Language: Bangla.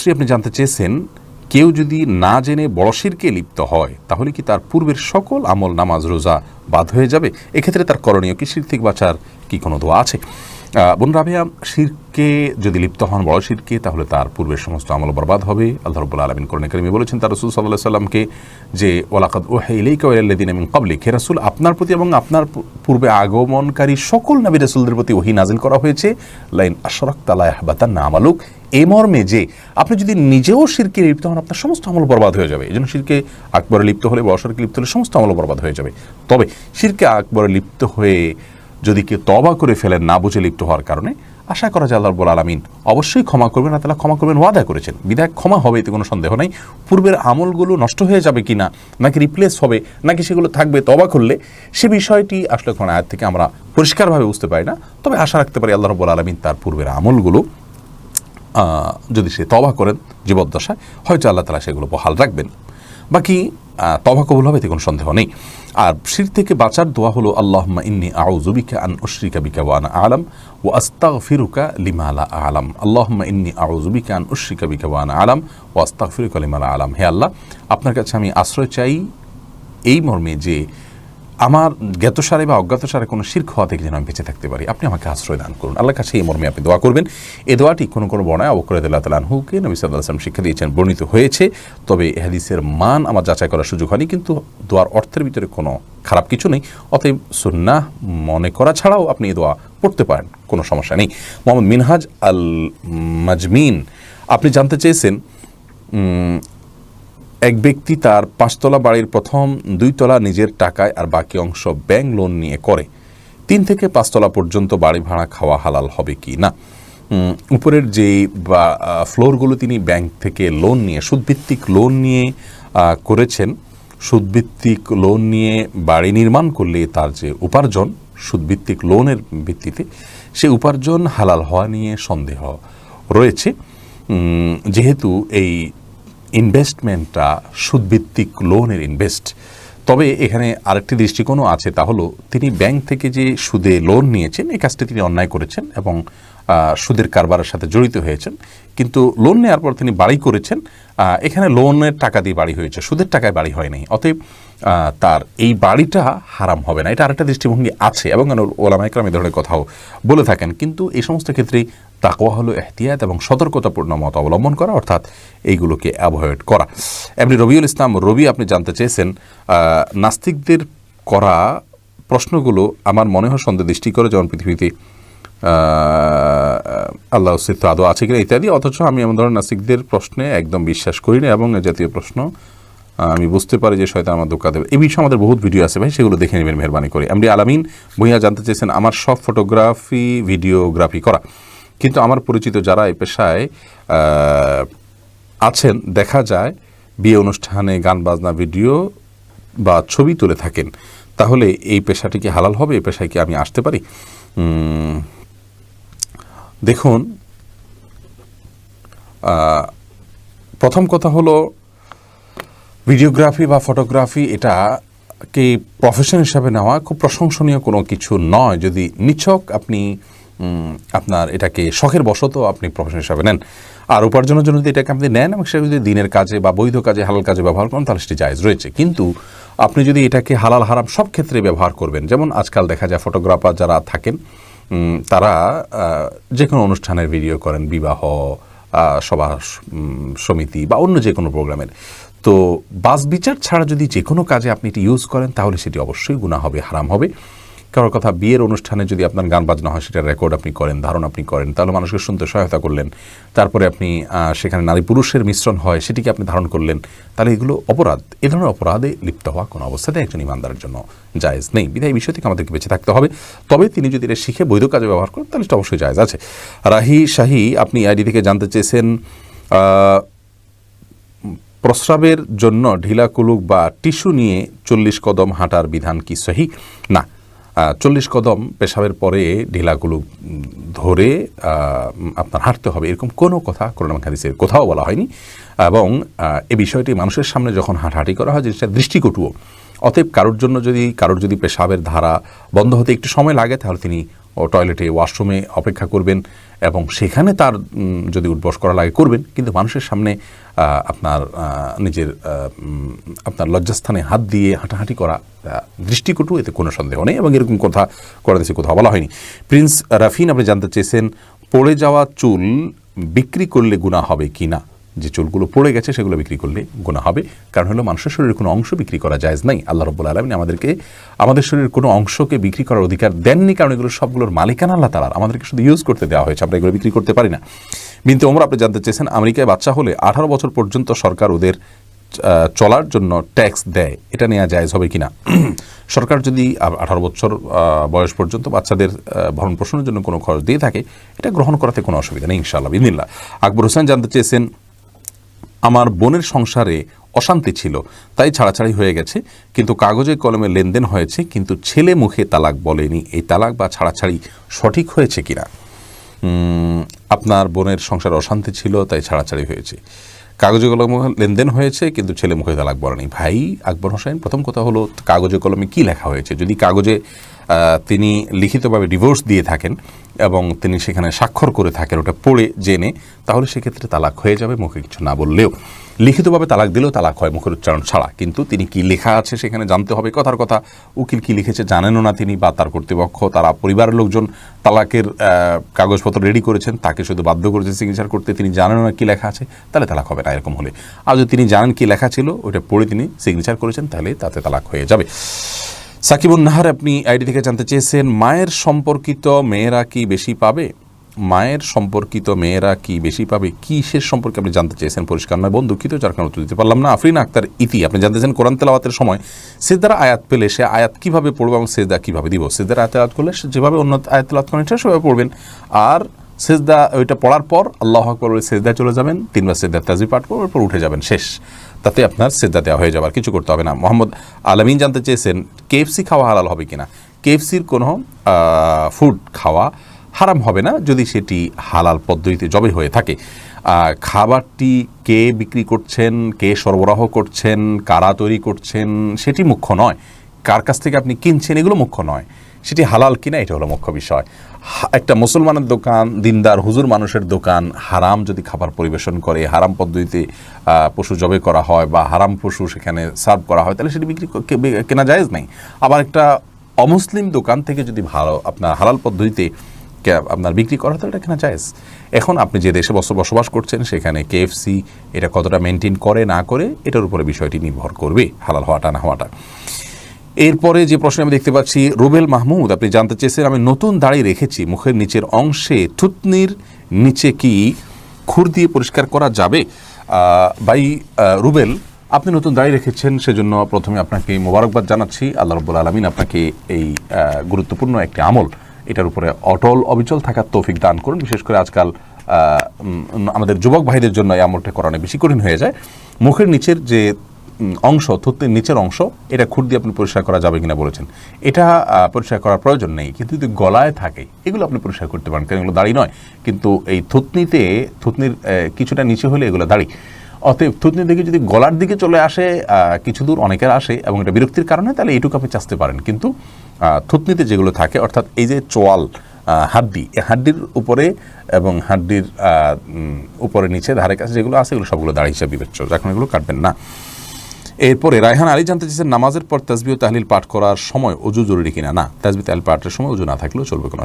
তনুশ্রী আপনি জানতে চেয়েছেন, কেউ যদি না জেনে বড়শিরকে লিপ্ত হয়, তাহলে কি তার পূর্বের সকল আমল, নামাজ, রোজা বাদ হয়ে যাবে? এক্ষেত্রে তার করণীয় কি? শির থেকে বাঁচার কি কোনো দোয়া আছে? বোন রাবেয়া, শিরকে যদি লিপ্ত হন, বড় শিরকে, তাহলে তার পূর্বের সমস্ত আমল বরবাদ হবে। আল্লাহ রব্বুল আলমিন করণে করিমি বলেছেন, তার রসুল সাল্লাহ সাল্লামকে যে ওলাকাদ ও হেইলেইকা ওয়াল্লাদিন আমিন কাবলি হে রাসুল, আপনার প্রতি এবং আপনার পূর্বে আগমনকারী সকল নবী রাসুলদের প্রতি ওহি নাজিল করা হয়েছে। লাইন আশরাক তালাহ বাতান না আমালুক, এ মর্মে যে, আপনি যদি নিজেও শিরকে লিপ্ত হন, আপনার সমস্ত আমল বরবাদ হয়ে যাবে। এই জন্য শিরকে আকবরে লিপ্ত হলে, বড় শিরকে লিপ্ত হলে সমস্ত আমল বরবাদ হয়ে যাবে। তবে শিরকে আকবরে লিপ্ত হয়ে যদি কেউ তবা করে ফেলেন না বুঝে লিপ্ত হওয়ার কারণে, আশা করা যায় আল্লাহ রব্বুল আলমিন অবশ্যই ক্ষমা করবেন আর তারা ক্ষমা করবেন, ওয়াদা করেছেন। বিধায় ক্ষমা হবে, এতে কোনো সন্দেহ নাই। পূর্বের আমলগুলো নষ্ট হয়ে যাবে কি না নাকি রিপ্লেস হবে, নাকি সেগুলো থাকবে তবা করলে, সে বিষয়টি আসলে কোনো আয়াত থেকে আমরা পরিষ্কারভাবে বুঝতে পারি না। তবে আশা রাখতে পারি আল্লাহ রব্বুল আলমিন তার পূর্বের আমলগুলো যদি সে তবা করেন জীবদ্দশায়, হয়তো আল্লাহ তালা সেগুলো বহাল রাখবেন। বাকি তবা কবুল হবে এতে কোনো সন্দেহ নেই। আর শির থেকে বাঁচার দোয়া হলো আল্লাহমা ইন্নি আউজুবিকা আন উশরিকা বিকা ওয়ান আলম ও আস্তাগ ফিরুকা লিমালা আলম। আল্লাহ ইন্নি আউজুবিকা আন উশরিকা বিকা ওয়ান আলম ও আস্তাগ ফিরুকা লিমালা আলম। হে আল্লাহ, আপনার কাছে আমি আশ্রয় চাই এই মর্মে যে আমার জ্ঞাতসারে বা অজ্ঞাতসারে কোনো শির্ক হওয়া থেকে যেন আমি বেঁচে থাকতে পারি। আপনি আমাকে আশ্রয় দান করুন। আল্লাহ কাছে এই মর্মে আপনি দোয়া করবেন। এই দোয়াটি কোনো কোনো বর্ণায় অবকরাদুল্লাহ তালাহুকে নবী সাল্লাহ আসলাম শিক্ষা দিয়েছেন, বর্ণিত হয়েছে। তবে এ হাদিসের মান আমার যাচাই করার সুযোগ হয়নি, কিন্তু দোয়ার অর্থের ভিতরে কোনো খারাপ কিছু নেই। অতএব সুন্নাহ মনে করা ছাড়াও আপনি এই দোয়া পড়তে পারেন, কোনো সমস্যা নেই। মোহাম্মদ মিনহাজ আল মাজমিন আপনি জানতে চেয়েছেন এক ব্যক্তি তার পাঁচতলা বাড়ির প্রথম দুই তলা নিজের টাকায় আর বাকি অংশ ব্যাংক লোন নিয়ে করে। তিন থেকে পাঁচতলা পর্যন্ত বাড়ি ভাড়া খাওয়া হালাল হবে কি না? উপরের যে বা ফ্লোরগুলো তিনি ব্যাংক থেকে লোন নিয়ে, সুদভিত্তিক লোন নিয়ে করেছেন। সুদভিত্তিক লোন নিয়ে বাড়ি নির্মাণ করলে তার যে উপার্জন, সুদভিত্তিক লোনের ভিত্তিতে সে উপার্জন হালাল হওয়া নিয়ে সন্দেহ রয়েছে। যেহেতু এই ইনভেস্টমেন্টটা সুদভিত্তিক লোনের ইনভেস্ট তবে এখানে আরেকটি দৃষ্টিকোণও আছে, তা হলো তিনি ব্যাংক থেকে যে সুদে লোন নিয়েছেন, এই কাজটি তিনি অন্যায় করেছেন এবং সুদের কারবারের সাথে জড়িত হয়েছেন। কিন্তু লোন নেওয়ার পর তিনি বাড়ি করেছেন। এখানে লোনের টাকা দিয়ে বাড়ি হয়েছে। সুদের টাকায় বাড়ি হয়নি অতএব তার এই বাড়িটা হারাম হবে না। এটা আরেকটা দৃষ্টিভঙ্গি আছে এবং ওলামা একরাম এই ধরনের কথাও বলে থাকেন। কিন্তু এই সমস্ত ক্ষেত্রেই তাকওয়া হলো এহতিয়াত এবং সতর্কতাপূর্ণ মত অবলম্বন করা, অর্থাৎ এইগুলোকে অ্যাভয়েড করা। এমনি রবিউল ইসলাম, রবি আপনি জানতে চেয়েছেন নাস্তিকদের করা প্রশ্নগুলো আমার মনে হয় সন্দেহ দৃষ্টি করে যেমন পৃথিবীতে আল্লাহ অস্তিত্ব আদৌ আছে কিনা ইত্যাদি, অথচ আমি এমন ধরনের নাসিকদের প্রশ্নে একদম বিশ্বাস করি না এবং জাতীয় প্রশ্ন আমি বুঝতে পারি যে শয়তান আমার ধোকা দেবে। এই বিষয়ে আমাদের বহুত ভিডিও আছে ভাই, সেগুলো দেখে নেবেন মেহরবানি করে। এমনি আলামিন ভূঁইয়া জানতে চেয়েছেন, আমার সব ফটোগ্রাফি ভিডিওগ্রাফি করা। কিন্তু আমার পরিচিত যারা এই পেশায় আছেন, দেখা যায় বিয়ে অনুষ্ঠানে গান, বাজনা ভিডিও বা ছবি তুলে থাকেন, তাহলে এই পেশাটি কি হালাল হবে? এই পেশায় কি আমি আসতে পারি? দেখুন প্রথম কথা হলো, ভিডিওগ্রাফি বা ফটোগ্রাফি এটাকে প্রফেশন হিসাবে নেওয়া খুব প্রশংসনীয় কোনো কিছু নয়। যদি নিছক, আপনি আপনার এটাকে শখের বশত আপনি প্রফেশন হিসাবে নেন। আর উপার্জনের জন্য যদি এটাকে আপনি নেন এবং সেটা যদি দিনের কাজে বা বৈধ কাজে, হালাল কাজে ব্যবহার করেন, তাহলে সেটি জায়জ রয়েছে। কিন্তু আপনি যদি এটাকে হালাল, হারাম সব ক্ষেত্রে ব্যবহার করবেন, যেমন আজকাল দেখা যায় ফটোগ্রাফার যারা থাকেন তারা যে কোনো অনুষ্ঠানের ভিডিও করেন, বিবাহ সভা সমিতি বা অন্য যে কোনো প্রোগ্রামের তো বাস বিচার ছাড়া যদি যে কোনো কাজে আপনি এটি ইউজ করেন, তাহলে সেটি অবশ্যই গুণা হবে, হারাম হবে। কারোর কথা বিয়ের অনুষ্ঠানে যদি আপনার গান বাজনা হয়, সেটা রেকর্ড আপনি করেন, ধারণ আপনি করেন, তাহলে মানুষকে শুনতে সহায়তা করলেন। তারপরে আপনি সেখানে নারী পুরুষের মিশ্রণ হয়, সেটিকে আপনি ধারণ করলেন, তাহলে এগুলো অপরাধ। এ ধরনের অপরাধে লিপ্ত হওয়া কোনো অবস্থাতে একজন ইমানদারের জন্য। জায়েজ নেই। বিধায় বিষয় থেকে আমাদেরকে বেঁচে থাকতে হবে। তবে তিনি যদি এটা শিখে বৈধ কাজে ব্যবহার করেন, তাহলে সেটা অবশ্যই জায়েজ আছে। রাহি শাহি, আপনি আইডি থেকে জানতে চেয়েছেন প্রস্রাবের জন্য ঢিলা কুলুক বা টিস্যু নিয়ে চল্লিশ কদম হাঁটার বিধান কি সহি? না। চল্লিশ কদম পেশাবের পরে ঢিলাগুলো ধরে আপনার হাঁটতে হবে। এরকম কোনো কথা করোনা হাদিসের কোথাও বলা হয়নি। এবং এ বিষয়টি মানুষের সামনে যখন হাঁটাহাঁটি করা হয় জিনিসটা দৃষ্টিকটুও। অতএব কারোর জন্য যদি, কারোর যদি পেশাবের ধারা বন্ধ হতে একটু সময় লাগে, তাহলে তিনি টয়লেটে ওয়াশরুমে অপেক্ষা করবেন এবং সেখানে তার যদি উঠবস করা লাগে করবেন। কিন্তু মানুষের সামনে আপনার নিজের আপনার লজ্জাস্থানে হাত দিয়ে হাঁটাহাঁটি করা দৃষ্টিকটু, এতে কোনো সন্দেহ নেই এবং এরকম কথা করা দেশে কোথাও বলা হয়নি। প্রিন্স রাফিন, আপনি জানতে চেয়েছেন, পড়ে যাওয়া চুল বিক্রি করলে গুণা হবে কি না? যে চুলগুলো পড়ে গেছে সেগুলো বিক্রি করলে গুণা হবে। কারণ হলো মানুষের শরীরের কোনো অংশ বিক্রি করা যায় নাই। আল্লাহ রব্বুল আলমিন আমাদেরকে, আমাদের শরীরের কোনো অংশকে বিক্রি করার অধিকার দেননি কারণ এগুলো সবগুলোর মালিকানা আল্লাহ তালার আমাদেরকে শুধু ইউজ করতে দেওয়া হয়েছে, আমরা এগুলো বিক্রি করতে পারি না। বিনতে ওমর, আপনি জানতে চেয়েছেন, আমেরিকায় বাচ্চা হলে আঠারো বছর পর্যন্ত সরকার ওদের চলার জন্য ট্যাক্স দেয়। এটা নেওয়া জায়জ হবে কিনা? সরকার যদি আঠারো বছর বয়স পর্যন্ত বাচ্চাদের ভরণ পোষণের জন্য কোনো খরচ দিয়ে থাকে, এটা গ্রহণ করাতে কোনো অসুবিধা নেই, ইনশাআল্লাহ বিদিল্লা আকবর হোসেন জানতে চেয়েছেন আমার বোনের সংসারে অশান্তি ছিল, তাই ছাড়াছাড়ি হয়ে গেছে। কিন্তু কাগজে কলমে লেনদেন হয়েছে, কিন্তু ছেলে মুখে তালাক বলেনি। এই তালাক বা ছাড়াছাড়ি সঠিক হয়েছে কিনা? আপনার বোনের সংসারে অশান্তি ছিল, তাই ছাড়াছাড়ি হয়েছে। কাগজে কলমে লেনদেন হয়েছে, কিন্তু ছেলে মুখে তালাক বলেনি। ভাই, আকবর হোসেন, প্রথম কথা হলো, কাগজে কলমে কি লেখা হয়েছে? যদি কাগজে তিনি লিখিতভাবে ডিভোর্স দিয়ে থাকেন এবং তিনি সেখানে স্বাক্ষর করে থাকেন, ওটা পড়ে, জেনে, তাহলে সেক্ষেত্রে তালাক হয়ে যাবে, মুখে কিছু না বললেও। লিখিতভাবে তালাক দিলেও তালাক হয়, মুখের উচ্চারণ ছাড়া। কিন্তু তিনি কি লেখা আছে সেখানে জানতে হবে, কথার কথা। উকিল কি লিখেছে জানেনও না তিনি, বা তার কর্তৃপক্ষ, তারা পরিবারের লোকজন তালাকের কাগজপত্র রেডি করেছেন, তাকে শুধু বাধ্য করেছে সিগনেচার করতে, তিনি জানেনও না কি লেখা আছে, তাহলে তালাক হবে না এরকম হলে। আর যদি তিনি জানেন কি লেখা ছিল, ওটা পড়ে তিনি সিগনেচার করেছেন, তাহলে তাতে তালাক হয়ে যাবে। সাকিবুন নাহার, আপনি আইডি থেকে জানতে চেয়েছেন, মায়ের সম্পর্কিত মেয়েরা কি বেশি পাবে? মায়ের সম্পর্কিত মেয়েরা কি বেশি পাবে? কিসের সম্পর্কে আপনি জানতে চেয়েছেন? পরিষ্কার নয় বোন দুঃখিত যার কারণে উত্তর দিতে পারলাম না। আফরিন আক্তার ইতি, আপনি জানতে চান কোরআন তেলাওয়াতের সময় সেদার আয়াত পেলে সে আয়াত কীভাবে পড়ব এবং সেদা কীভাবে দিব? সেদার আয়াত তেলাওয়াত করলে সে যেভাবে অন্য আয়াত তেলাওয়াত করেন, সেটা সেভাবে পড়বেন। আর সেজদা ওইটা পড়ার পর আল্লাহ আকবর সেজদা চলে যাবেন, তিনবার সেজদা তাজি পাঠ করবেন এরপর উঠে যাবেন, শেষ। তাতে আপনার সেজদা দেওয়া হয়ে যাবার কিছু করতে হবে না। মোহাম্মদ আলমিন জানতে চেয়েছেন কেএফসি খাওয়া হালাল হবে কিনা? কেএফসির কোনো ফুড খাওয়া হারাম হবে না, যদি সেটি হালাল পদ্ধতিতে জবে হয়ে থাকে। খাবারটি কে বিক্রি করছেন, কে সরবরাহ করছেন, কারা তৈরি করছেন, সেটি মুখ্য নয়। কার কাছ থেকে আপনি কিনছেন, এগুলো মুখ্য নয়। সেটি হালাল কিনা, এটা হলো মুখ্য বিষয়। একটা মুসলমানের দোকান, দিনদার, হুজুর মানুষের দোকান, হারাম যদি খাবার পরিবেশন করে, হারাম পদ্ধতিতে পশু জবে করা হয় বা হারাম পশু সেখানে সার্ভ করা হয়, তাহলে সেটি বিক্রি কেনা জায়েজ নাই। আবার একটা অমুসলিম দোকান থেকে যদি ভালো আপনার হালাল পদ্ধতিতে আপনার বিক্রি করা তাহলে এটা কেনা জায়েজ। এখন আপনি যে দেশে বস- বসবাস করছেন, সেখানে কেএফসি এটা কতটা মেনটেন করে, না করে, এটার উপরে বিষয়টি নির্ভর করবে, হালাল হওয়াটা, না হওয়াটা। এরপরে যে প্রশ্ন আমি দেখতে পাচ্ছি, রুবেল মাহমুদ, আপনি জানতে চেয়েছেন, আমি নতুন দাড়ি রেখেছি, মুখের নিচের অংশে থুতনির নিচে কি খুর দিয়ে পরিষ্কার করা যাবে? বাই রুবেল, আপনি নতুন দাড়ি রেখেছেন, সেজন্য প্রথমে আপনাকে মোবারকবাদ জানাচ্ছি। আল্লাহ রব্বুল আলমিন আপনাকে এই গুরুত্বপূর্ণ একটি আমল এটার উপরে অটল, অবিচল থাকার তৌফিক দান করুন। বিশেষ করে আজকাল আমাদের যুবক ভাইদের জন্য এই আমলটা করা অনেক বেশি কঠিন হয়ে যায়। মুখের নিচের যে অংশ, থুতনির নিচের অংশ, এটা খুর দিয়ে আপনি পরিষ্কার করা যাবে কিনা বলেছেন। এটা পরিষ্কার করার প্রয়োজন নেই, কিন্তু যদি গলায় থাকে, এগুলো আপনি পরিষ্কার করতে পারেন, কারণ এগুলো দাড়ি নয়। কিন্তু এই থুতনিতে, থুতনির কিছুটা নিচে হলে এগুলো দাড়ি। অতএব থুতনির দিকে যদি গলার দিকে চলে আসে কিছু দূর অনেকের আসে, এবং এটা বিরক্তির কারণে, তাহলে এইটুকু আপনি চাচতে পারেন। কিন্তু থুতনিতে যেগুলো থাকে, অর্থাৎ এই যে চোয়াল হাড্ডি হাড্ডির উপরে এবং হাড্ডির উপরে, নিচে, ধারে কাছে যেগুলো আছে, এগুলো সবগুলো দাড়ি হিসাবে বিবেচ্য এখন এগুলো কাটবেন না। এরপরে রায়হান আলী জানতে চেয়েছেন, নামাজের পর তাজবি ও তাহলিল পাঠ করার সময় অজু জরুরি কিনা? না তাজবি তাহলিল পাঠের সময় অজু না থাকলেও চলবে কোনো